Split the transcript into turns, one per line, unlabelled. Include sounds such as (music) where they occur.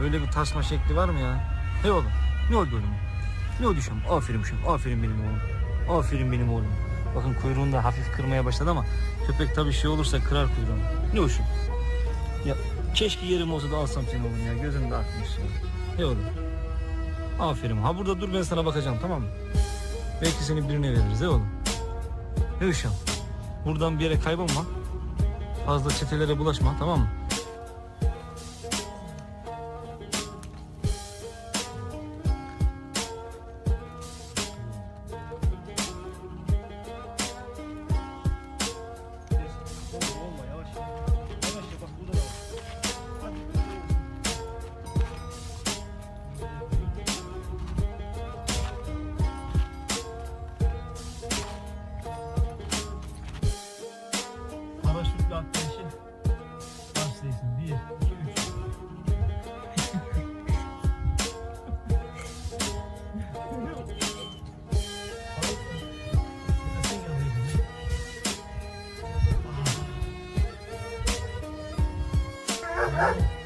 Öyle bir tasma şekli var mı ya? Hey oğlum. Ne oldu oğlum? Ne oldu şu an? Aferin şu an. Aferin benim oğlum. Aferin benim oğlum. Bakın kuyruğunu da hafif kırmaya başladı ama köpek tabii şey olursa kırar kuyruğunu. Ne hoşum. Ya keşke yerim olsa da alsam seni oğlum ya. Gözün de akmış ya. Hey oğlum. Aferin. Ha burada dur ben sana bakacağım tamam mı? Belki seni birine veririz he oğlum. Hey uşağım. Buradan bir yere kaybolma. Fazla çetelere bulaşma tamam mı? Atlayışı başlayasın. Bir, iki, üç. (laughs) Ah.